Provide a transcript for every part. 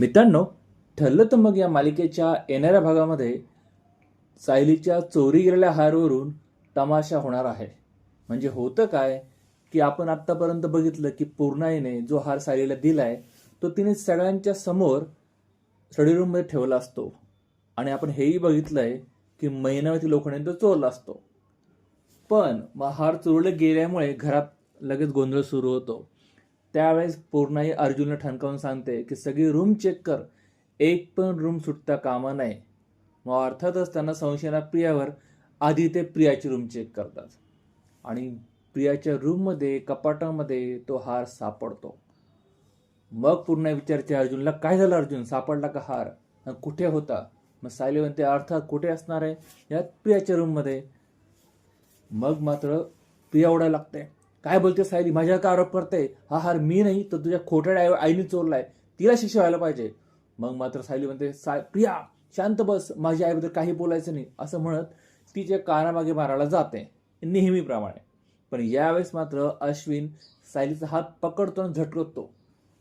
मित्रांनो ठरलं तर मग या मालिकेच्या येणाऱ्या भागामध्ये सायलीच्या चोरी गेलेल्या हारवरून तमाशा होणार आहे. म्हणजे होतं काय की आपण आत्तापर्यंत बघितलं की पूर्णाईने जो हार सायलीला दिलाय तो तिने सगळ्यांच्या समोर स्टडी रूममध्ये ठेवला असतो. आणि आपण हेही बघितलंय की महिनावती लोकांनी तो चोरला असतो. पण मग हार चोरले गेल्यामुळे घरात लगेच गोंधळ सुरू होतो. त्यावेळेस पूर्णही अर्जुनला ठणकावून सांगते की सगळी रूम चेक कर. एक पण रूम सुटता कामा नाही मग अर्थातच त्यांना संशयाला प्रियावर आधी ते प्रियाची रूम चेक करतात. आणि प्रियाच्या रूममध्ये कपाटामध्ये तो हार सापडतो. मग पूर्ण विचारते अर्जुनला काय झालं अर्जुन? सापडला का हार? आणि कुठे होता? मग सायली म्हणते अर्थात कुठे असणार आहे? यात प्रियाच्या रूममध्ये मग मात्र प्रिया ओढायला लागते. काय बोलते सायली? माझ्या का आरोप करते हा हार मी नाही तर तुझ्या खोट्या आई- आईने चोरलाय. तिला शिक्षा व्हायला पाहिजे. मग मात्र सायली म्हणते साय प्रिया शांत बस. माझ्या आईबद्दल काही बोलायचं नाही. असं म्हणत तिच्या कानामागे मारायला जाते. नेहमीप्रमाणे. पण यावेळेस मात्र अश्विन सायलीचा हात पकडतो आणि झटकतो.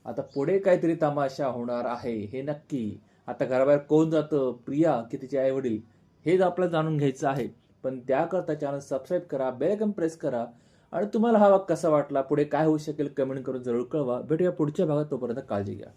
आता पुढे काहीतरी तमाशा होणार आहे हे नक्की. आता घराबाहेर कोण जातं? प्रिया की तिचे आई वडील हेच आपल्याला जाणून घ्यायचं आहे. पण त्याकरता चॅनल सबस्क्राईब करा बेल प्रेस करा. आणि तुम्हाला हा भाग कसा वाटला? पुढे काय होऊ शकेल कमेंट करून जरूर कळवा. भेटूया पुढच्या भागात. तोपर्यंत काळजी घ्या.